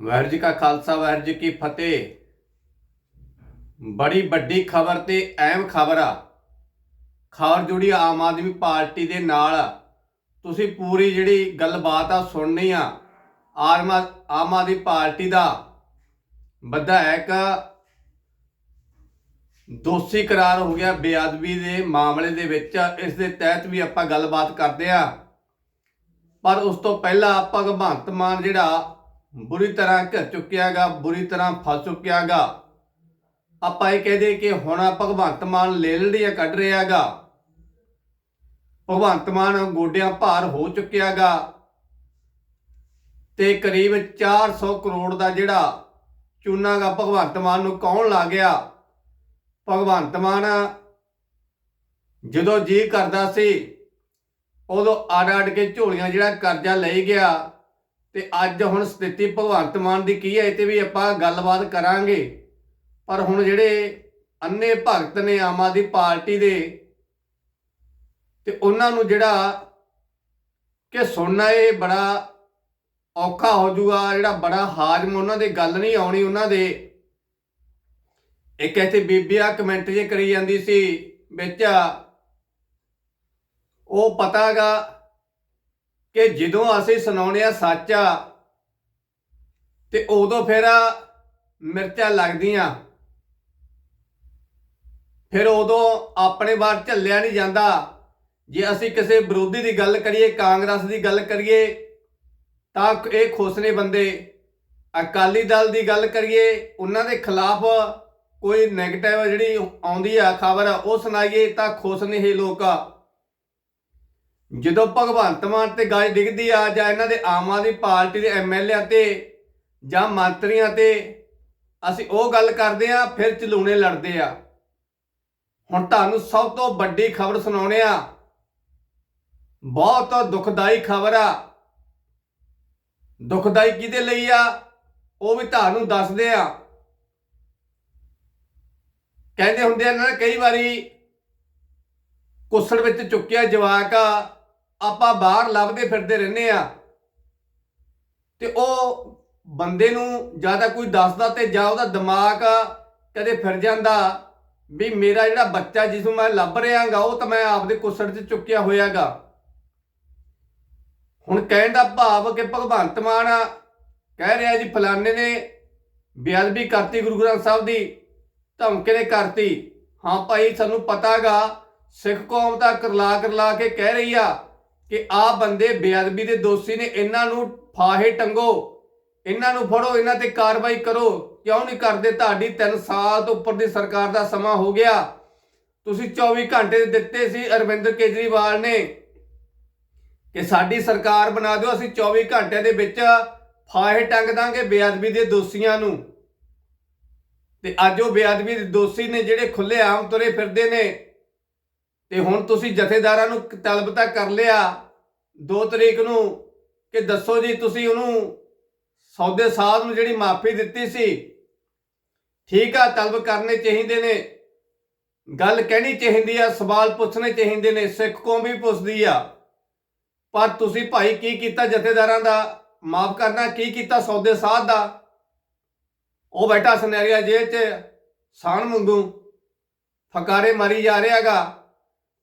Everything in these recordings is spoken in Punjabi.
ਵਾਹਿਗੁਰੂ ਜੀ ਕਾ ਖਾਲਸਾ, ਵਾਹਿਗੁਰੂ ਜੀ ਕੀ ਫਤਿਹ। ਬੜੀ ਵੱਡੀ ਖਬਰ ਤੇ ਅਹਿਮ ਖਬਰ ਆ। ਖਬਰ ਜੁੜੀ ਆਮ ਆਦਮੀ ਪਾਰਟੀ ਦੇ ਨਾਲ। ਤੁਸੀਂ ਪੂਰੀ ਜਿਹੜੀ ਗੱਲਬਾਤ ਆ, ਸੁਣਨੀ ਆ। ਆਮ ਆਮ ਆਦਮੀ ਪਾਰਟੀ ਦਾ ਵਿਧਾਇਕ ਦੋਸ਼ੀ ਕਰਾਰ ਹੋ ਗਿਆ ਬੇਅਦਬੀ ਦੇ ਮਾਮਲੇ ਦੇ ਵਿੱਚ। ਇਸ ਦੇ ਤਹਿਤ ਵੀ ਆਪਾਂ ਗੱਲਬਾਤ ਕਰਦੇ ਆ। ਪਰ ਉਸ ਤੋਂ ਪਹਿਲਾਂ ਆਪਾਂ ਭਗਵੰਤ ਮਾਨ ਜਿਹੜਾ ਬੁਰੀ ਤਰ੍ਹਾਂ ਘਿਰ ਚੁੱਕਿਆਗਾ, ਬੁਰੀ ਤਰ੍ਹਾਂ ਫਸ ਚੁੱਕਿਆਗਾ। ਆਪਾਂ ਇਹ ਕਹਦੇ ਕਿ ਹੁਣ ਭਗਵੰਤ ਮਾਨ ਲੇਲੜੀਆਂ ਕੱਢ ਰਿਹਾਗਾ। ਭਗਵੰਤ ਮਾਨ ਗੋਡਿਆਂ ਭਾਰ ਹੋ ਚੁੱਕਿਆਗਾ ਤੇ ਕਰੀਬ 400 ਕਰੋੜ ਦਾ ਜਿਹੜਾ ਚੂਨਾਗਾ ਭਗਵੰਤ ਮਾਨ ਨੂੰ ਕੌਣ ਲਾ ਗਿਆ? ਭਗਵੰਤ ਮਾਨ ਜਦੋਂ ਜੀ ਕਰਦਾ ਸੀ, ਉਦੋਂ ਅੜ ਅੜ ਕੇ ਝੋਲੀਆਂ ਜਿਹੜਾ ਕਰਜ਼ਾ ਲਈ ਗਿਆ ਤੇ ਅੱਜ ਹੁਣ ਸਥਿਤੀ ਭਗਵੰਤ ਮਾਨ ਦੀ ਕੀ ਹੈ, ਇਹ ਤੇ ਵੀ ਆਪਾਂ ਗੱਲਬਾਤ ਕਰਾਂਗੇ। ਪਰ ਹੁਣ ਜਿਹੜੇ ਅੰਨੇ ਭਗਤ ਨੇ ਆਮ ਆਦਮੀ ਪਾਰਟੀ ਦੇ, ਤੇ ਉਹਨਾਂ ਨੂੰ ਜਿਹੜਾ ਕਿ ਸੁਣਨਾ ਇਹ ਬੜਾ ਔਖਾ ਹੋ ਜਾਊਗਾ, ਜਿਹੜਾ ਬੜਾ ਹਾਜ਼ਮ ਉਹਨਾਂ ਦੇ ਗੱਲ ਨਹੀਂ ਆਉਣੀ ਉਹਨਾਂ ਦੇ। ਇੱਕ ਇੱਥੇ ਬੀਬੀਆ ਆ ਕਮੈਂਟ ਜੇ ਕਰੀ ਜਾਂਦੀ ਸੀ ਵਿੱਚ, ਉਹ ਪਤਾਗਾ ਕਿ ਜਦੋਂ ਅਸੀਂ ਸੁਣਾਉਣੇ ਆ ਸੱਚ, ਤੇ ਉਦੋਂ ਫਿਰ ਮਿਰਚਾਂ ਲੱਗਦੀਆਂ। ਫਿਰ ਉਦੋਂ ਆਪਣੇ ਬਾਰ ਝੱਲਿਆ ਨਹੀਂ ਜਾਂਦਾ। ਜੇ ਅਸੀਂ ਕਿਸੇ ਵਿਰੋਧੀ ਦੀ ਗੱਲ ਕਰੀਏ, ਕਾਂਗਰਸ ਦੀ ਗੱਲ ਕਰੀਏ, ਤਾਂ ਇਹ ਖੁਸਨੇ ਬੰਦੇ। ਅਕਾਲੀ ਦਲ ਦੀ ਗੱਲ ਕਰੀਏ, ਉਹਨਾਂ ਦੇ ਖਿਲਾਫ ਕੋਈ ਨੈਗੇਟਿਵ ਜਿਹੜੀ ਆਉਂਦੀ ਆ ਖਬਰ, ਉਹ ਸੁਣਾਈਏ ਤਾਂ ਖੁਸ਼ ਨੇ ਇਹ ਲੋਕ। ਜਦੋਂ ਭਗਵੰਤ ਮਾਨ ਤੇ ਗੱਲ ਡਿੱਗਦੀ ਆ ਜਾਂ ਇਹਨਾਂ ਦੇ ਆਮ ਆਦਮੀ ਪਾਰਟੀ ਦੇ ਐਮਐਲਏ ਤੇ ਜਾਂ ਮੰਤਰੀਆਂ ਤੇ ਅਸੀਂ ਉਹ ਗੱਲ ਕਰਦੇ ਆ, ਫਿਰ ਚਲੂਣੇ ਲੜਦੇ ਆ। ਹੁਣ ਤੁਹਾਨੂੰ ਸਭ ਤੋਂ ਵੱਡੀ ਖਬਰ ਸੁਣਾਉਣੇ ਆ। ਬਹੁਤ ਦੁਖਦਾਈ ਖਬਰ ਆ। ਦੁਖਦਾਈ ਕਿਹਦੇ ਲਈ ਆ? ਉਹ ਵੀ ਤੁਹਾਨੂੰ ਦੱਸਦੇ ਆ। ਕਹਿੰਦੇ ਹੁੰਦੇ ਆ ਨਾ, ਕਈ ਵਾਰੀ ਕੁਸੜ ਵਿੱਚ ਚੁੱਕਿਆ ਜਵਾਕ ਆ ਆਪਾਂ ਬਾਹਰ ਲੱਭਦੇ ਫਿਰਦੇ ਰਹਿੰਦੇ ਆ। ਤੇ ਉਹ ਬੰਦੇ ਨੂੰ ਜਾਂ ਤਾਂ ਕੋਈ ਦੱਸਦਾ ਤੇ ਜਾਂ ਉਹਦਾ ਦਿਮਾਗ ਕਦੇ ਫਿਰ ਜਾਂਦਾ ਵੀ ਮੇਰਾ ਜਿਹੜਾ ਬੱਚਾ ਜਿਸ ਨੂੰ ਮੈਂ ਲੱਭ ਰਿਹਾਗਾ, ਉਹ ਤਾਂ ਮੈਂ ਆਪਦੇ ਕੁਸੜ 'ਚ ਚੁੱਕਿਆ ਹੋਇਆਗਾ। ਹੁਣ ਕਹਿਣ ਦਾ ਭਾਵ ਕਿ ਭਗਵੰਤ ਮਾਨ ਕਹਿ ਰਿਹਾ ਜੀ ਫਲਾਣੇ ਨੇ ਬੇਅਦਬੀ ਕਰਤੀ ਗੁਰੂ ਗ੍ਰੰਥ ਸਾਹਿਬ ਦੀ, ਧਮਕੇ ਨੇ ਕਰਤੀ। ਹਾਂ ਭਾਈ, ਸਾਨੂੰ ਪਤਾਗਾ, ਸਿੱਖ ਕੌਮ ਤਾਂ ਕਰਲਾ ਕਰਲਾ ਕੇ ਕਹਿ ਰਹੀ ਆ। ਕਿ ਆ ਬੰਦੇ ਬੇਅਦਬੀ ਦੇ ਦੋਸ਼ੀ ਨੇ, ਇਹਨਾਂ ਨੂੰ ਫਾਹੇ ਟੰਗੋ, ਇਹਨਾਂ ਨੂੰ ਫੜੋ, ਇਹਨਾਂ ਤੇ ਕਾਰਵਾਈ ਕਰੋ। ਕਿਉਂ ਨਹੀਂ ਕਰਦੇ? ਤੁਹਾਡੀ 3 ਸਾਲ ਤੋਂ ਉੱਪਰ ਦੀ ਸਰਕਾਰ ਦਾ ਸਮਾਂ ਹੋ ਗਿਆ। ਤੁਸੀਂ 24 ਘੰਟੇ ਦਿੱਤੇ ਸੀ ਅਰਵਿੰਦ ਕੇਜਰੀਵਾਲ ਨੇ ਕਿ ਸਾਡੀ ਸਰਕਾਰ ਬਣਾ ਦਿਓ, ਅਸੀਂ 24 ਘੰਟਿਆਂ ਦੇ ਵਿੱਚ ਫਾਹੇ ਟੰਗ ਦਾਂਗੇ ਬੇਅਦਬੀ ਦੇ ਦੋਸ਼ੀਆਂ ਨੂੰ। ਤੇ ਅੱਜ ਉਹ ਬੇਅਦਬੀ ਦੇ ਦੋਸ਼ੀ ਨੇ ਜਿਹੜੇ ਖੁੱਲੇ ਆਮ ਤੁਰੇ ਫਿਰਦੇ ਨੇ ਤੇ ਹੁਣ ਤੁਸੀਂ ਜਥੇਦਾਰਾਂ ਨੂੰ ਤਲਬ ਤਾਂ ਕਰ ਲਿਆ। 2 ਤਰੀਕ ਨੂੰ ਕਿ ਦੱਸੋ ਜੀ, ਤੁਸੀਂ ਉਹਨੂੰ ਸੌਦੇ ਸਾਧ ਨੂੰ ਜਿਹੜੀ ਮਾਫੀ ਦਿੱਤੀ ਸੀ, ਠੀਕ ਆ, ਤਲਬ ਕਰਨੇ ਚਾਹੀਦੇ ਨੇ। ਗੱਲ ਕਹਿਣੀ ਚਾਹੀਦੀ ਆ, ਸਵਾਲ ਪੁੱਛਣੇ ਚਾਹੀਦੇ ਨੇ, ਸਿੱਖ ਕੌਮ ਵੀ ਪੁੱਛਦੀ ਆ। ਪਰ ਤੁਸੀਂ ਭਾਈ ਕੀ ਕੀਤਾ ਜਥੇਦਾਰਾਂ ਦਾ? ਮਾਫ ਕਰਨਾ, ਕੀ ਕੀਤਾ ਸੌਦੇ ਸਾਧ ਦਾ? ਉਹ ਬੈਠਾ ਸੁਨਹਿਰੀਆ ਜੇਲ੍ਹ 'ਚ ਸਾਣ ਮੰਗੂ। ਫਕਾਰੇ ਮਾਰੀ ਜਾ ਰਿਹਾਗਾ।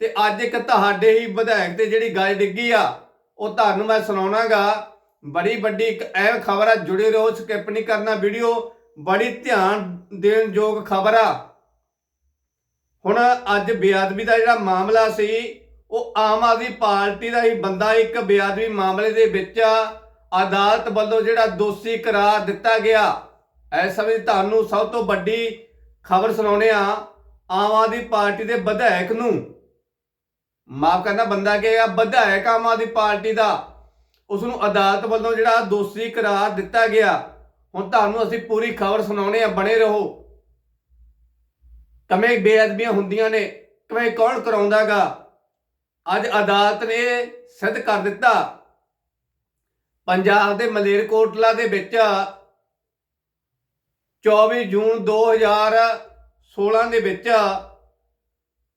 ਤੇ ਅੱਜ ਇੱਕ ਤੁਹਾਡੇ ਹੀ ਵਿਧਾਇਕ ਤੇ ਜਿਹੜੀ ਗੱਲ ਡਿੱਗੀ ਆ, ਉਹ ਤੁਹਾਨੂੰ ਮੈਂ ਸੁਣਾਉਣਾਗਾ। ਬੜੀ ਵੱਡੀ ਇੱਕ ਅਹਿਮ ਖਬਰ ਆ, ਜੁੜੇ ਰਹੋ ਸਕਿਪ ਨਹੀਂ ਕਰਨਾ ਵੀਡੀਓ ਬੜੀ ਧਿਆਨ ਦੇਣ ਯੋਗ ਖਬਰ ਆ। ਹੁਣ ਅੱਜ ਬੇਅਦਬੀ ਦਾ ਜਿਹੜਾ ਮਾਮਲਾ ਸੀ, ਉਹ ਆਮ ਆਦਮੀ ਪਾਰਟੀ ਦਾ ਹੀ ਬੰਦਾ, ਇੱਕ ਬੇਅਦਬੀ ਮਾਮਲੇ ਦੇ ਵਿੱਚ ਅਦਾਲਤ ਵੱਲੋਂ ਜਿਹੜਾ ਦੋਸ਼ੀ ਕਰਾਰ ਦਿੱਤਾ ਗਿਆ, ਇਸ ਸਮੇਂ ਤੁਹਾਨੂੰ ਸਭ ਤੋਂ ਵੱਡੀ ਖਬਰ ਸੁਣਾਉਣੇ ਆ, ਆਮ ਆਦਮੀ ਪਾਰਟੀ ਦੇ ਵਿਧਾਇਕ ਨੂੰ। ਮਾਫ ਕਰਨਾ, ਬੰਦਾ ਕਿ ਆ ਵਿਧਾਇਕ ਆਮ ਆਦਮੀ ਪਾਰਟੀ ਦਾ ਉਸ ਨੂੰ ਅਦਾਲਤ ਵੱਲੋਂ ਜਿਹੜਾ ਦੋਸ਼ੀ ਕਰਾਰ ਦਿੱਤਾ ਗਿਆ, ਹੁਣ ਤੁਹਾਨੂੰ ਅਸੀਂ ਪੂਰੀ ਖਬਰ ਸੁਣਾਉਣੇ ਆ, ਬਣੇ ਰਹੋ। ਕਮੇ ਬੇਅਦਬੀਆਂ ਹੁੰਦੀਆਂ ਨੇ, ਕਿਵੇਂ ਕੌਣ ਕਰਾਉਂਦਾਗਾ ਅੱਜ ਅਦਾਲਤ ਨੇ ਸਿੱਧ ਕਰ ਦਿੱਤਾ। ਪੰਜਾਬ ਦੇ ਮਲੇਰਕੋਟਲਾ ਦੇ ਵਿੱਚ 24 ਜੂਨ 2016 ਦੇ ਵਿੱਚ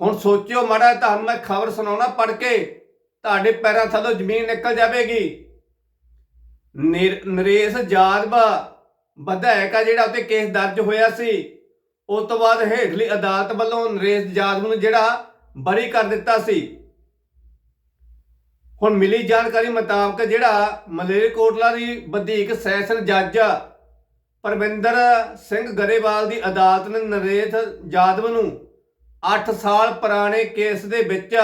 ਹੁਣ ਸੋਚਿਓ ਮਾੜਾ ਤੁਹਾਨੂੰ ਮੈਂ ਖਬਰ ਸੁਣਾਉਣਾ ਪੜ ਕੇ। ਤੁਹਾਡੇ ਪੈਰਾਂ ਥੱਲੋਂ ਜ਼ਮੀਨ ਨਿਕਲ ਜਾਵੇਗੀ। ਨਿਰ- ਨਰੇਸ਼ ਜਾਦਵਾ ਵਿਧਾਇਕ ਆ ਜਿਹੜਾ ਉੱਤੇ ਕੇਸ ਦਰਜ ਹੋਇਆ ਸੀ। ਉਸ ਤੋਂ ਬਾਅਦ ਹੇਠਲੀ ਅਦਾਲਤ ਵੱਲੋਂ ਨਰੇਸ਼ ਜਾਦਵ ਨੂੰ ਜਿਹੜਾ ਬਰੀ ਕਰ ਦਿੱਤਾ ਸੀ। ਹੁਣ ਮਿਲੀ ਜਾਣਕਾਰੀ ਮੁਤਾਬਕ ਜਿਹੜਾ ਮਲੇਰਕੋਟਲਾ ਦੀ ਵਧੀਕ ਸੈਸ਼ਨ ਜੱਜ ਪਰਵਿੰਦਰ ਸਿੰਘ ਗਰੇਵਾਲ ਦੀ ਅਦਾਲਤ ਨੇ ਨਰੇਸ਼ ਜਾਦਵ ਨੂੰ 8 ਸਾਲ ਪੁਰਾਣੇ ਕੇਸ ਦੇ ਵਿੱਚ,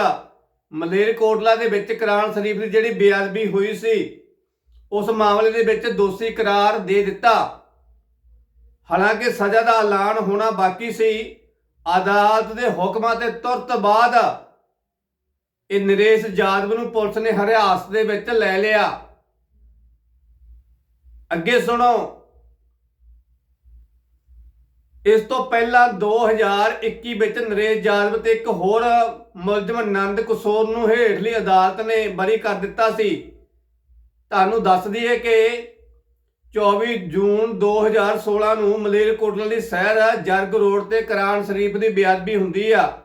ਮਲੇਰਕੋਟਲਾ ਦੇ ਵਿੱਚ ਕੁਰਾਨ ਸ਼ਰੀਫ ਦੀ ਜਿਹੜੀ ਬੇਅਦਬੀ ਹੋਈ ਸੀ, ਉਸ ਮਾਮਲੇ ਦੇ ਵਿੱਚ ਦੋਸ਼ੀ ਕਰਾਰ ਦੇ ਦਿੱਤਾ। ਹਾਲਾਂਕਿ ਸਜ਼ਾ ਦਾ ਐਲਾਨ ਹੋਣਾ ਬਾਕੀ ਸੀ। ਅਦਾਲਤ ਦੇ ਹੁਕਮਾਂ ਤੇ ਤੁਰਤ ਬਾਅਦ ਇਹ ਨਰੇਸ਼ ਜਾਦਵ ਨੂੰ ਪੁਲਿਸ ਨੇ ਹਰਿਆਸਤ ਦੇ ਵਿੱਚ ਲੈ ਲਿਆ। ਅੱਗੇ ਸੁਣੋ। ਇਸ ਤੋਂ ਪਹਿਲਾਂ 2021 ਵਿੱਚ ਨਰੇਸ਼ ਯਾਦਵ ਤੇ ਇੱਕ ਹੋਰ ਮੁਲਜ਼ਮ ਆਨੰਦ ਕਿਸ਼ੋਰ ਨੂੰ ਹੇਠਲੀ ਅਦਾਲਤ ਨੇ ਬਰੀ ਕਰ ਦਿੱਤਾ ਸੀ। ਤੁਹਾਨੂੰ ਦੱਸ ਦਈਏ ਕਿ 24 ਜੂਨ 2016 ਨੂੰ ਮਲੇਰਕੋਟਲਾ ਦੀ ਸ਼ਹਿਰ ਜਰਗ ਰੋਡ ਤੇ ਕੁਰਾਨ ਸ਼ਰੀਫ ਦੀ ਬੇਅਦਬੀ ਹੁੰਦੀ ਆ।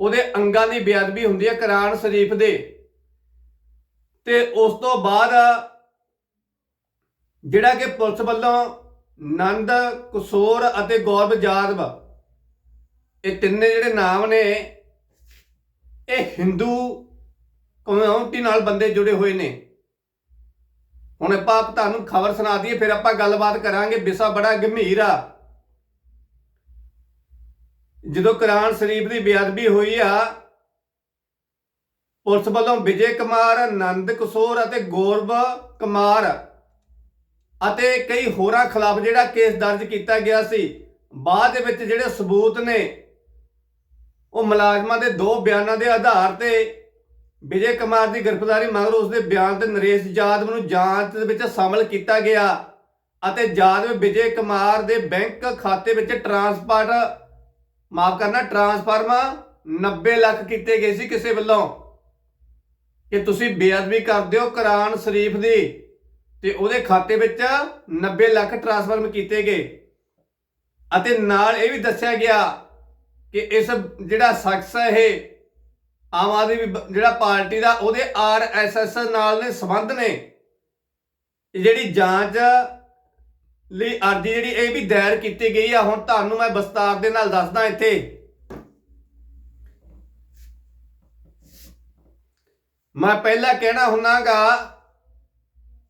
ਉਹਦੇ ਅੰਗਾਂ ਦੀ ਬੇਅਦਬੀ ਹੁੰਦੀ ਹੈ ਕੁਰਾਨ ਸ਼ਰੀਫ ਦੇ। ਤੇ ਉਸ ਤੋਂ ਬਾਅਦ ਜਿਹੜਾ ਕਿ ਪੁਲਿਸ ਵੱਲੋਂ ਨੰਦ, ਕਿਸ਼ੋਰ ਅਤੇ ਗੌਰਵ ਜਾਦਵ। ਇਹ ਤਿੰਨੇ ਜਿਹੜੇ ਨਾਮ ਨੇ, ਇਹ ਹਿੰਦੂ ਕਮਿਊਨਿਟੀ ਨਾਲ ਬੰਦੇ ਜੁੜੇ ਹੋਏ ਨੇ। ਹੁਣ ਆਪਾਂ ਤੁਹਾਨੂੰ ਖਬਰ ਸੁਣਾ ਦਈਏ, ਫਿਰ ਆਪਾਂ ਗੱਲਬਾਤ ਕਰਾਂਗੇ। ਵਿਸ਼ਾ ਬੜਾ ਗੰਭੀਰ ਆ। ਜਦੋਂ ਕੁਰਾਨ ਸ਼ਰੀਫ ਦੀ ਬੇਅਦਬੀ ਹੋਈ ਆ, ਪੁਲਿਸ ਵੱਲੋਂ ਵਿਜੇ ਕੁਮਾਰ ਆਨੰਦ ਕਿਸ਼ੋਰ ਅਤੇ ਗੌਰਵ ਕੁਮਾਰ ਅਤੇ ਕਈ ਹੋਰਾਂ ਖਿਲਾਫ ਜਿਹੜਾ ਕੇਸ ਦਰਜ ਕੀਤਾ ਗਿਆ ਸੀ, ਬਾਅਦ ਦੇ ਵਿੱਚ ਜਿਹੜੇ ਸਬੂਤ ਨੇ, ਉਹ ਮੁਲਾਜ਼ਮਾਂ ਦੇ ਦੋ ਬਿਆਨਾਂ ਦੇ ਆਧਾਰ ਤੇ ਵਿਜੇ ਕੁਮਾਰ ਦੀ ਗ੍ਰਿਫਤਾਰੀ ਮਗਰ ਉਸ ਦੇ ਬਿਆਨ ਤੇ ਨਰੇਸ਼ ਜਾਦਵ ਨੂੰ ਜਾਂਚ ਦੇ ਵਿੱਚ ਸ਼ਾਮਲ ਕੀਤਾ ਗਿਆ ਅਤੇ ਜਾਦਵ ਵਿਜੇ ਕੁਮਾਰ ਦੇ ਬੈਂਕ ਖਾਤੇ ਵਿੱਚ ਟ੍ਰਾਂਸਫਰ, ਮਾਫ ਕਰਨਾ, ਟ੍ਰਾਂਸਫਰਮ 90 ਲੱਖ ਕੀਤੇ ਗਏ ਸੀ ਕਿਸੇ ਵੱਲੋਂ। ਕਿ ਤੁਸੀਂ ਬੇਅਦਬੀ ਕਰਦੇ ਹੋ, ਕੁਰਾਨ ਸ਼ਰੀਫ ਦੀ ਤੇ ਉਹਦੇ ਖਾਤੇ ਵਿੱਚ 90 ਲੱਖ ਟ੍ਰਾਂਸਫਰਮ ਕੀਤੇ ਗਏ। ਅਤੇ ਨਾਲ ਇਹ ਵੀ ਦੱਸਿਆ ਗਿਆ ਕਿ ਇਸ ਜਿਹੜਾ ਸ਼ਖਸ ਹੈ ਇਹ, ਆਮ ਆਦਮੀ ਜਿਹੜਾ ਪਾਰਟੀ ਦਾ ਉਹਦੇ ਆਰਐਸਐਸ ਨਾਲ ਨੇ ਸੰਬੰਧ ਨੇ। ਜਿਹੜੀ ਜਾਂਚ ਲਈ ਅਰਜ਼ੀ ਜਿਹੜੀ ਇਹ ਵੀ ਦਾਇਰ ਕੀਤੀ ਗਈ ਆ, ਹੁਣ ਤੁਹਾਨੂੰ ਮੈਂ ਵਿਸਤਾਰ ਦੇ ਨਾਲ ਦੱਸਦਾ ਇੱਥੇ। ਮੈਂ ਪਹਿਲਾਂ ਕਹਿਣਾ ਹੁੰਨਾਗਾ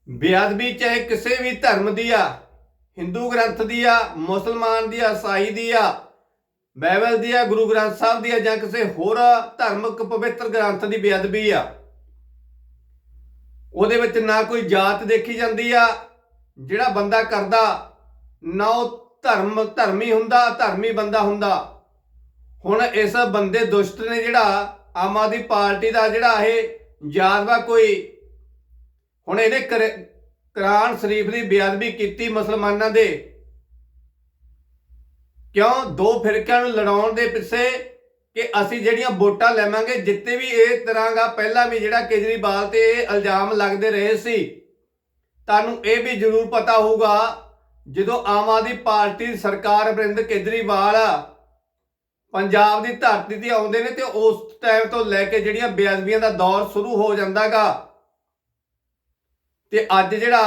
ਬੇਅਦਬੀ ਚਾਹੇ ਕਿਸੇ ਵੀ ਧਰਮ ਦੀ ਆ, ਹਿੰਦੂ ਗ੍ਰੰਥ ਦੀ ਆ, ਮੁਸਲਮਾਨ ਦੀ ਆ ਈਸਾਈ ਦੀ ਆ, ਬਾਈਬਲ ਦੀ ਆ, ਗੁਰੂ ਗ੍ਰੰਥ ਸਾਹਿਬ ਦੀ ਆ ਜਾਂ ਕਿਸੇ ਹੋਰ ਧਾਰਮਿਕ ਪਵਿੱਤਰ ਗ੍ਰੰਥ ਦੀ ਬੇਅਦਬੀ ਆ, ਉਹਦੇ ਵਿੱਚ ਨਾ ਕੋਈ ਜਾਤ ਦੇਖੀ ਜਾਂਦੀ ਆ, ਜਿਹੜਾ ਬੰਦਾ ਕਰਦਾ, ਨਾ ਉਹ ਧਰਮ, ਧਰਮੀ ਹੁੰਦਾ, ਧਰਮੀ ਬੰਦਾ ਹੁੰਦਾ। ਹੁਣ ਇਸ ਬੰਦੇ ਦੁਸ਼ਟ ਨੇ ਜਿਹੜਾ ਆਮ ਆਦਮੀ ਪਾਰਟੀ ਦਾ ਜਿਹੜਾ ਇਹ ਜਾਦਵਾ ਕੋਈ ਹੁਣ ਇਹਨੇ ਕਰ- ਕੁਰਾਨ ਸ਼ਰੀਫ ਦੀ ਬੇਅਦਬੀ ਕੀਤੀ ਮੁਸਲਮਾਨਾਂ ਦੇ। ਕਿਉਂ? ਦੋ ਫਿਰਕਿਆਂ ਨੂੰ ਲੜਾਉਣ ਦੇ ਪਿੱਛੇ ਕਿ ਅਸੀਂ ਜਿਹੜੀਆਂ ਵੋਟਾਂ ਲੈਵਾਂਗੇ, ਜਿੱਤੇ ਵੀ ਇਹ ਤਰ੍ਹਾਂ ਦਾ ਪਹਿਲਾਂ ਵੀ ਜਿਹੜਾ ਕੇਜਰੀਵਾਲ ਤੇ ਇਹ ਇਲਜ਼ਾਮ ਲੱਗਦੇ ਰਹੇ ਸੀ, ਤੁਹਾਨੂੰ ਇਹ ਵੀ ਜ਼ਰੂਰ ਪਤਾ ਹੋਊਗਾ, ਜਦੋਂ ਆਮ ਆਦਮੀ ਪਾਰਟੀ ਸਰਕਾਰ ਅਰਵਿੰਦ ਕੇਜਰੀਵਾਲ ਪੰਜਾਬ ਦੀ ਧਰਤੀ ਤੇ ਆਉਂਦੇ ਨੇ ਤੇ ਉਸ ਟਾਈਮ ਤੋਂ ਲੈ ਕੇ ਜਿਹੜੀਆਂ ਬੇਅਦਬੀਆਂ ਦਾ ਦੌਰ ਸ਼ੁਰੂ ਹੋ ਜਾਂਦਾਗਾ। ਤੇ ਅੱਜ ਜਿਹੜਾ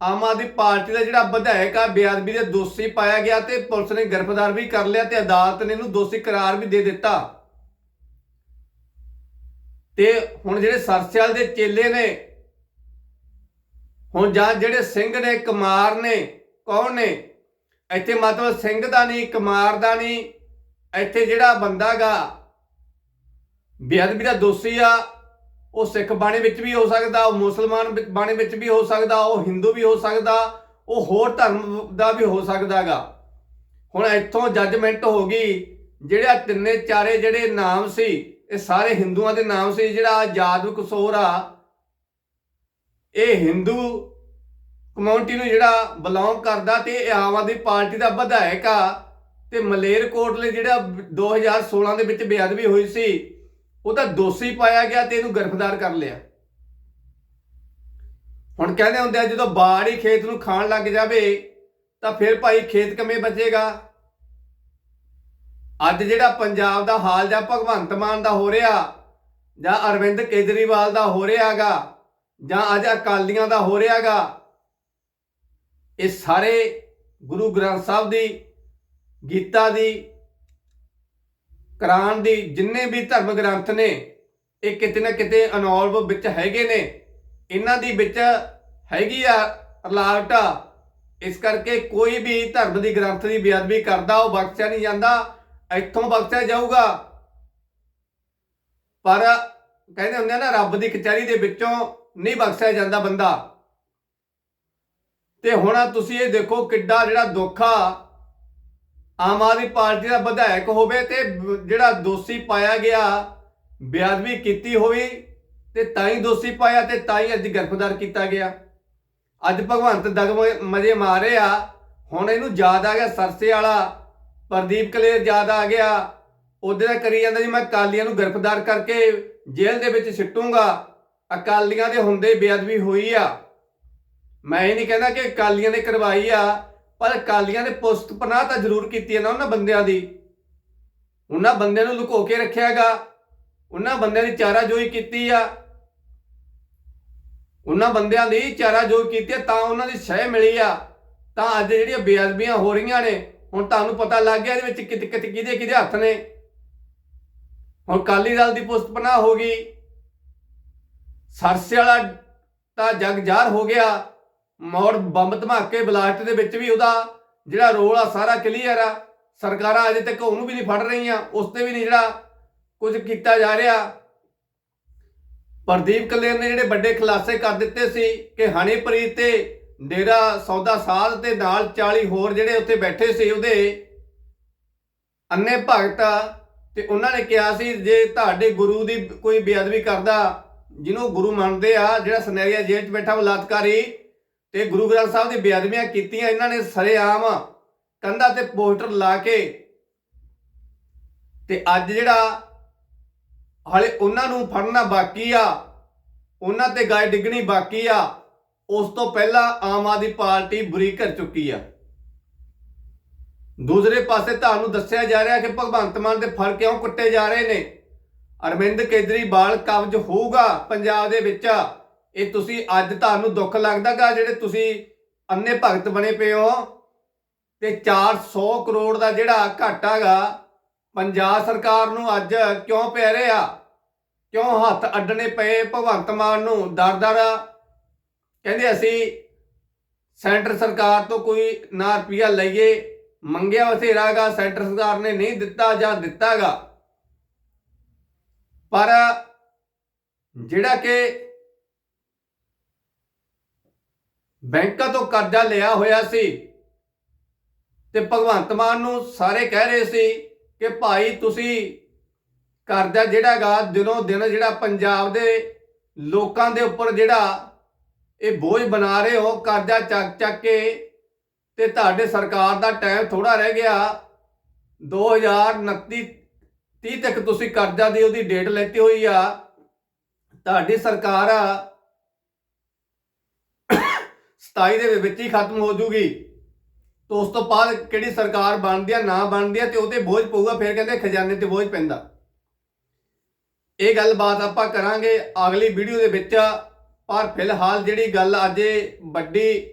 ਆਮ ਆਦਮੀ ਪਾਰਟੀ ਦਾ ਜਿਹੜਾ ਵਿਧਾਇਕ ਆ, ਬੇਅਦਬੀ ਦੇ ਦੋਸ਼ੀ ਪਾਇਆ ਗਿਆ ਤੇ ਪੁਲਿਸ ਨੇ ਗ੍ਰਿਫਤਾਰ ਵੀ ਕਰ ਲਿਆ ਤੇ ਅਦਾਲਤ ਨੇ ਇਹਨੂੰ ਦੋਸ਼ੀ ਕਰਾਰ ਵੀ ਦੇ ਦਿੱਤਾ। ਤੇ ਹੁਣ ਜਿਹੜੇ ਸਰਸਿਆਲ ਦੇ ਚੇਲੇ ਨੇ, ਹੁਣ ਜਾਂ ਜਿਹੜੇ ਸਿੰਘ ਨੇ, ਕੁਮਾਰ ਨੇ, ਕੌਣ ਨੇ? ਇੱਥੇ ਮਤਲਬ ਸਿੰਘ ਦਾ ਨਹੀਂ, ਕੁਮਾਰ ਦਾ ਨਹੀਂ, ਇੱਥੇ ਜਿਹੜਾ ਬੰਦਾਗਾ ਬੇਅਦਬੀ ਦਾ ਦੋਸ਼ੀ ਆ ਉਹ ਸਿੱਖ ਬਾਣੀ ਵਿੱਚ ਵੀ ਹੋ ਸਕਦਾ, ਉਹ ਮੁਸਲਮਾਨ ਬਾਣੀ ਵਿੱਚ ਵੀ ਹੋ ਸਕਦਾ, ਉਹ ਹਿੰਦੂ ਵੀ ਹੋ ਸਕਦਾ, ਉਹ ਹੋਰ ਧਰਮ ਦਾ ਵੀ ਹੋ ਸਕਦਾਗਾ। ਹੁਣ ਇੱਥੋਂ ਜੱਜਮੈਂਟ ਹੋ ਗਈ, ਜਿਹੜਾ ਤਿੰਨੇ ਚਾਰੇ ਜਿਹੜੇ ਨਾਮ ਸੀ, ਇਹ ਸਾਰੇ ਹਿੰਦੂਆਂ ਦੇ ਨਾਮ ਸੀ, ਜਿਹੜਾ ਜਾਦਵ ਕਸੋਰ ਆ, ਇਹ ਹਿੰਦੂ ਕਮਿਊਨਿਟੀ ਨੂੰ ਜਿਹੜਾ ਬਿਲੋਂਗ ਕਰਦਾ ਤੇ ਇਹ ਆਮ ਆਦਮੀ ਪਾਰਟੀ ਦਾ ਵਿਧਾਇਕ ਆ, ਤੇ ਮਲੇਰਕੋਟਲੇ ਜਿਹੜਾ 2016 ਦੇ ਵਿੱਚ ਬੇਅਦਬੀ ਹੋਈ ਸੀ ਉਹ ਤਾਂ ਦੋਸ਼ੀ ਪਾਇਆ ਗਿਆ ਤੇ ਇਹਨੂੰ ਗ੍ਰਿਫਤਾਰ ਕਰ ਲਿਆ। ਹੁਣ ਕਹਿੰਦੇ ਹੁੰਦੇ ਆ, ਜਦੋਂ ਬਾੜ ਹੀ ਖੇਤ ਨੂੰ ਖਾਣ ਲੱਗ ਜਾਵੇ, ਤਾਂ ਫਿਰ ਭਾਈ ਖੇਤ ਕਿਵੇਂ ਬਚੇਗਾ? ਅੱਜ ਜਿਹੜਾ ਪੰਜਾਬ ਦਾ ਹਾਲ ਜਾਂ ਭਗਵੰਤ ਮਾਨ ਦਾ ਹੋ ਰਿਹਾ, ਜਾਂ ਅਰਵਿੰਦ ਕੇਜਰੀਵਾਲ ਦਾ ਹੋ ਰਿਹਾਗਾ ਜਾਂ ਅੱਜ ਅਕਾਲੀਆਂ ਦਾ ਹੋ ਰਿਹਾਗਾ ਇਹ ਸਾਰੇ ਗੁਰੂ ਗ੍ਰੰਥ ਸਾਹਿਬ ਦੀ, ਗੀਤਾ ਦੀ ਕੁਰਾਨ ਦੀ ਜਿੰਨੇ ਵੀ ਧਰਮ ਗ੍ਰੰਥ ਨੇ, ਇਹ ਕਿਤੇ ਨਾ ਕਿਤੇ ਇਨਵੋਲਵ ਵਿੱਚ ਹੈਗੇ ਨੇ। ਇਹਨਾਂ ਦੀ ਵਿੱਚ ਹੈਗੀ ਆ ਰਲਾਵਟ ਇਸ ਕਰਕੇ ਕੋਈ ਵੀ ਧਰਮ ਦੀ ਗ੍ਰੰਥ ਦੀ ਬੇਅਦਬੀ ਕਰਦਾ, ਉਹ ਬਖਸ਼ਿਆ ਨਹੀਂ ਜਾਂਦਾ, ਇੱਥੋਂ ਬਖਸ਼ਿਆ ਜਾਊਗਾ। ਪਰ ਕਹਿੰਦੇ ਹੁੰਦੇ ਆ ਨਾ, ਰੱਬ ਦੀ ਕਚਹਿਰੀ ਦੇ ਵਿੱਚੋਂ ਨਹੀਂ ਬਖਸ਼ਿਆ ਜਾਂਦਾ ਬੰਦਾ। ਤੇ ਹੁਣ ਤੁਸੀਂ ਇਹ ਦੇਖੋ ਕਿੱਡਾ ਜਿਹੜਾ ਦੁੱਖ ਆ ਆਮ ਆਦਮੀ ਪਾਰਟੀ ਦਾ ਵਿਧਾਇਕ ਹੋਵੇ ਤੇ ਜਿਹੜਾ ਦੋਸ਼ੀ ਪਾਇਆ ਗਿਆ, ਬੇਅਦਬੀ ਕੀਤੀ ਹੋਈ, ਤੇ ਤਾਂ ਹੀ ਦੋਸ਼ੀ ਪਾਇਆ ਤੇ ਤਾਂ ਹੀ ਅੱਜ ਗ੍ਰਿਫਤਾਰ ਕੀਤਾ ਗਿਆ। ਅੱਜ ਭਗਵੰਤ ਦਗ ਮਜੇ ਮਾਰੇ ਆ ਹੁਣ ਇਹਨੂੰ ਯਾਦ ਆ ਗਿਆ, ਸਰਸੇ ਵਾਲਾ ਪ੍ਰਦੀਪ ਕਲੇਰ ਯਾਦ ਆ ਗਿਆ। ਉਹਦੇ ਦਾ ਕਰੀ ਜਾਂਦਾ ਜੀ, ਮੈਂ ਕਾਲੀਆਂ ਨੂੰ ਗ੍ਰਿਫਤਾਰ ਕਰਕੇ ਜੇਲ੍ਹ ਦੇ ਵਿੱਚ ਸਿੱਟੂੰਗਾ। ਅਕਾਲੀਆਂ ਦੇ ਹੁੰਦੇ ਬੇਅਦਬੀ ਹੋਈ ਆ। ਮੈਂ ਇਹ ਨਹੀਂ ਕਹਿੰਦਾ ਕਿ ਅਕਾਲੀਆਂ ਨੇ ਕਰਵਾਈ ਆ। ਪਰ ਅਕਾਲੀਆਂ ਨੇ ਪੁਸਤ ਪਨਾਹ ਤਾਂ ਜ਼ਰੂਰ ਕੀਤੀ ਹੈ ਨਾ ਉਹਨਾਂ ਬੰਦਿਆਂ ਦੀ। ਉਹਨਾਂ ਬੰਦਿਆਂ ਨੂੰ ਲੁਕੋ ਕੇ ਰੱਖਿਆਗਾ ਉਹਨਾਂ ਬੰਦਿਆਂ ਦੀ ਚਾਰਾਜੋਈ ਕੀਤੀ ਆ। ਉਹਨਾਂ ਬੰਦਿਆਂ ਦੀ ਚਾਰਾਜੋਈ ਕੀਤੀ ਆ ਤਾਂ ਉਹਨਾਂ ਦੀ ਸਹਿ ਮਿਲੀ ਆ। ਤਾਂ ਅੱਜ ਜਿਹੜੀਆਂ ਬੇਅਦਬੀਆਂ ਹੋ ਰਹੀਆਂ ਨੇ, ਹੁਣ ਤੁਹਾਨੂੰ ਪਤਾ ਲੱਗ ਗਿਆ ਇਹਦੇ ਵਿੱਚ ਕਿਤੇ ਕਿਤੇ, ਕਿਹਦੇ ਕਿਹਦੇ ਹੱਥ ਨੇ। ਹੁਣ ਕਾਲੀ ਦਲ ਦੀ ਪੁਸਤ ਪਨਾਹ ਹੋ ਗਈ। ਸਰਸੇ ਵਾਲਾ ਤਾਂ ਜਗ, ਜ਼ਾਹਰ ਹੋ ਗਿਆ। ਮੌੜ ਬੰਬ ਧਮਾਕੇ ਬਲਾਸਟ ਦੇ ਵਿੱਚ ਵੀ ਉਹਦਾ ਜਿਹੜਾ ਰੋਲ ਆ, ਸਾਰਾ ਕਲੀਅਰ ਆ। ਸਰਕਾਰਾਂ ਅਜੇ ਤੱਕ ਉਹਨੂੰ ਵੀ ਨਹੀਂ ਫੜ ਰਹੀਆਂ, ਉਸ ਤੇ ਵੀ ਨਹੀਂ ਜਿਹੜਾ ਕੁਝ ਕੀਤਾ ਜਾ ਰਿਹਾ। ਪ੍ਰਦੀਪ ਕਲੇਰ ਨੇ ਜਿਹੜੇ ਵੱਡੇ ਖੁਲਾਸੇ ਕਰ ਦਿੱਤੇ ਸੀ ਕਿ ਹਨੀਪ੍ਰੀਤ ਤੇ ਡੇਰਾ ਸੌਦਾ ਸਾਧ ਤੇ ਨਾਲ 40 ਹੋਰ ਜਿਹੜੇ ਉੱਥੇ ਬੈਠੇ ਸੀ ਉਹਦੇ ਅੰਨੇ ਭਗਤ ਤੇ ਉਹਨਾਂ ਨੇ ਕਿਹਾ ਸੀ, ਜੇ ਤੁਹਾਡੇ ਗੁਰੂ ਦੀ ਕੋਈ ਬੇਅਦਬੀ ਕਰਦਾ, ਜਿਹਨੂੰ ਗੁਰੂ ਮੰਨਦੇ ਆ, ਜਿਹੜਾ ਸਨੈਰੀਆ ਜੇਲ੍ਹ 'ਚ ਬੈਠਾ ਬਲਾਤਕਾਰੀ ਤੇ ਗੁਰੂ ਗ੍ਰੰਥ ਸਾਹਿਬ ਦੀ ਬੇਅਦਬੀਆਂ ਕੀਤੀਆਂ, ਇਹਨਾਂ ਨੇ ਸਰੇਆਮ ਕੰਧਾਂ ਤੇ ਪੋਸਟਰ ਲਾ ਕੇ ਤੇ ਅੱਜ ਜਿਹੜਾ ਹਾਲੇ ਉਹਨਾਂ ਨੂੰ ਫੜਨਾ ਬਾਕੀ ਆ, ਉਹਨਾਂ ਤੇ ਗਾਇ ਡਿੱਗਣੀ ਬਾਕੀ ਆ, ਉਸ ਤੋਂ ਪਹਿਲਾਂ ਆਮ ਆਦਮੀ ਪਾਰਟੀ ਬੁਰੀ ਕਰ ਚੁੱਕੀ ਆ। ਦੂਸਰੇ ਪਾਸੇ ਤੁਹਾਨੂੰ ਦੱਸਿਆ ਜਾ ਰਿਹਾ ਕਿ ਭਗਵੰਤ ਮਾਨ ਦੇ ਫਲ ਕਿਉਂ ਕੁੱਟੇ ਜਾ ਰਹੇ ਨੇ? ਅਰਵਿੰਦ ਕੇਜਰੀਵਾਲ ਕਬਜ਼ ਹੋਊਗਾ ਪੰਜਾਬ ਦੇ ਵਿੱਚ। ਇਹ ਤੁਸੀਂ ਅੱਜ ਤੁਹਾਨੂੰ ਦੁੱਖ ਲੱਗਦਾਗਾ ਜਿਹੜੇ ਤੁਸੀਂ ਅੰਨੇ ਭਗਤ ਬਣੇ ਪਏ ਹੋ ਤੇ 400 ਕਰੋੜ ਦਾ ਜਿਹੜਾ ਘਾਟਾਗਾ ਪੰਜਾਬ ਸਰਕਾਰ ਨੂੰ ਅੱਜ ਕਿਉਂ ਪੈ ਰਿਹਾ ਕਿਉਂ ਹੱਥ ਅੱਡਣੇ ਪਏ ਭਗਵੰਤ ਮਾਨ ਨੂੰ? ਦਰ-ਦਰ ਕਹਿੰਦੇ ਅਸੀਂ ਸੈਂਟਰ ਸਰਕਾਰ ਤੋਂ ਕੋਈ ਨਾ ਰੁਪਿਆ ਲਈਏ। ਮੰਗਿਆ ਬਥੇਰਾਗਾ ਸੈਂਟਰ ਸਰਕਾਰ ਨੇ ਨਹੀਂ ਦਿੱਤਾ ਜਾਂ ਦਿੱਤਾਗਾ ਪਰ ਜਿਹੜਾ ਕਿ ਬੈਂਕਾਂ ਤੋਂ ਕਰਜ਼ਾ ਲਿਆ ਹੋਇਆ ਸੀ ਤੇ ਭਗਵੰਤ ਮਾਨ ਨੂੰ ਸਾਰੇ ਕਹਿ ਰਹੇ ਸੀ ਕਿ ਭਾਈ ਤੁਸੀਂ ਕਰਜ਼ਾ ਜਿਹੜਾਗਾ ਦਿਨੋਂ ਦਿਨ ਜਿਹੜਾ ਪੰਜਾਬ ਦੇ ਲੋਕਾਂ ਦੇ ਉੱਪਰ ਜਿਹੜਾ ਇਹ ਬੋਝ ਬਣਾ ਰਹੇ ਹੋ, ਕਰਜ਼ਾ ਚੱਕ ਚੱਕ ਕੇ ਤੇ ਤੁਹਾਡੇ ਸਰਕਾਰ ਦਾ ਟਾਈਮ ਥੋੜਾ ਰਹਿ ਗਿਆ। 2029 30 ਤੱਕ ਤੁਸੀਂ ਕਰਜ਼ਾ ਦੀ ਉਹਦੀ ਡੇਟ ਲੈਤੀ ਹੋਈ ਆ। ਤੁਹਾਡੀ ਸਰਕਾਰ ਆ 27 ਦੇ ਵਿੱਚ ਹੀ ਖਤਮ ਹੋ ਜੂਗੀ। ਤੋਂ ਉਸ ਤੋਂ ਬਾਅਦ ਕਿਹੜੀ ਸਰਕਾਰ ਬਣਦੀ ਆ, ਨਾ ਬਣਦੀ ਆ ਤੇ ਉਹਤੇ ਬੋਝ ਪਊਗਾ, ਫਿਰ ਕਹਿੰਦੇ ਖਜ਼ਾਨੇ ਤੇ ਬੋਝ ਪੈਂਦਾ। ਇਹ ਗੱਲਬਾਤ ਆਪਾਂ ਕਰਾਂਗੇ ਅਗਲੀ ਵੀਡੀਓ ਦੇ ਵਿੱਚ। ਪਰ ਫਿਲਹਾਲ ਜਿਹੜੀ ਗੱਲ ਅੱਜ ਵੱਡੀ,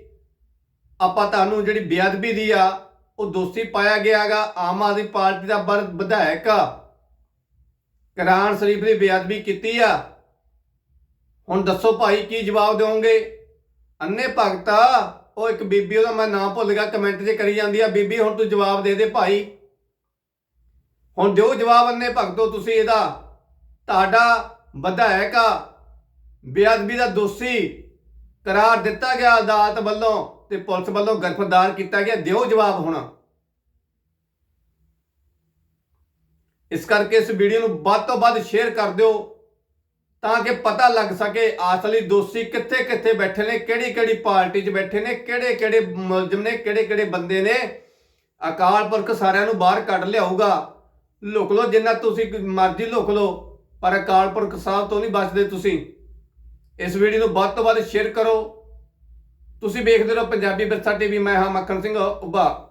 ਆਪਾਂ ਤੁਹਾਨੂੰ ਜਿਹੜੀ ਬੇਅਦਬੀ ਦੀ ਆ, ਉਹ ਦੋਸ਼ੀ ਪਾਇਆ ਗਿਆਗਾ ਆਮ ਆਦਮੀ ਪਾਰਟੀ ਦਾ ਬਰ ਵਿਧਾਇਕ। ਕੁਰਾਨ ਸ਼ਰੀਫ ਦੀ ਬੇਅਦਬੀ ਕੀਤੀ ਆ। ਹੁਣ ਦੱਸੋ ਭਾਈ ਕੀ ਜਵਾਬ ਦਿਓਗੇ? ਅੰਨੇ ਭਗਤਾ, ਉਹ ਇੱਕ ਬੀਬੀ, ਉਹਦਾ ਮੈਂ ਨਾਮ ਭੁੱਲ ਗਿਆ ਕਮੈਂਟ 'ਚ ਕਰੀ ਜਾਂਦੀ ਆ, ਬੀਬੀ, ਹੁਣ ਤੂੰ ਜਵਾਬ ਦੇ ਦੇ ਭਾਈ। ਹੁਣ ਦਿਓ ਜਵਾਬ ਅੰਨੇ ਭਗਤੋ ਤੁਸੀਂ ਇਹਦਾ। ਤੁਹਾਡਾ ਵਿਧਾਇਕ ਆ, ਬੇਅਦਬੀ ਦਾ ਦੋਸ਼ੀ, ਕਰਾਰ ਦਿੱਤਾ ਗਿਆ ਅਦਾਲਤ ਵੱਲੋਂ ਤੇ ਪੁਲਿਸ ਵੱਲੋਂ ਗ੍ਰਿਫਤਾਰ ਕੀਤਾ ਗਿਆ। ਦਿਓ ਜਵਾਬ ਹੁਣ। ਇਸ ਕਰਕੇ ਇਸ ਵੀਡੀਓ ਨੂੰ ਵੱਧ ਤੋਂ ਵੱਧ ਸ਼ੇਅਰ ਕਰ ਦਿਓ। ਤਾਂ ਕਿ ਪਤਾ ਲੱਗ ਸਕੇ ਅਸਲੀ ਦੋਸ਼ੀ ਕਿੱਥੇ ਕਿੱਥੇ ਬੈਠੇ ਨੇ, ਕਿਹੜੀ ਕਿਹੜੀ ਪਾਰਟੀ 'ਚ ਬੈਠੇ ਨੇ, ਕਿਹੜੇ ਕਿਹੜੇ ਮੁਲਜ਼ਮ ਨੇ, ਕਿਹੜੇ ਕਿਹੜੇ ਬੰਦੇ ਨੇ। ਅਕਾਲ ਪੁਰਖ ਸਾਰਿਆਂ ਨੂੰ ਬਾਹਰ ਕੱਢ ਲਿਆਊਗਾ। ਲੁਕ ਲੋ ਜਿੰਨਾ ਤੁਸੀਂ ਮਰਜ਼ੀ ਲੁਕ ਲੋ ਪਰ ਅਕਾਲ ਪੁਰਖ ਸਾਹਿਬ ਤੋਂ ਨਹੀਂ ਬਚਦੇ ਤੁਸੀਂ। ਇਸ ਵੀਡੀਓ ਨੂੰ ਵੱਧ ਤੋਂ ਵੱਧ ਸ਼ੇਅਰ ਕਰੋ। ਤੁਸੀਂ ਵੇਖਦੇ ਰਹੋ ਪੰਜਾਬੀ ਵਿਰਸਾ ਟੀਵੀ, ਮੈਂ ਹਾਂ ਮੱਖਣ ਸਿੰਘ, ਉੱਭਾ।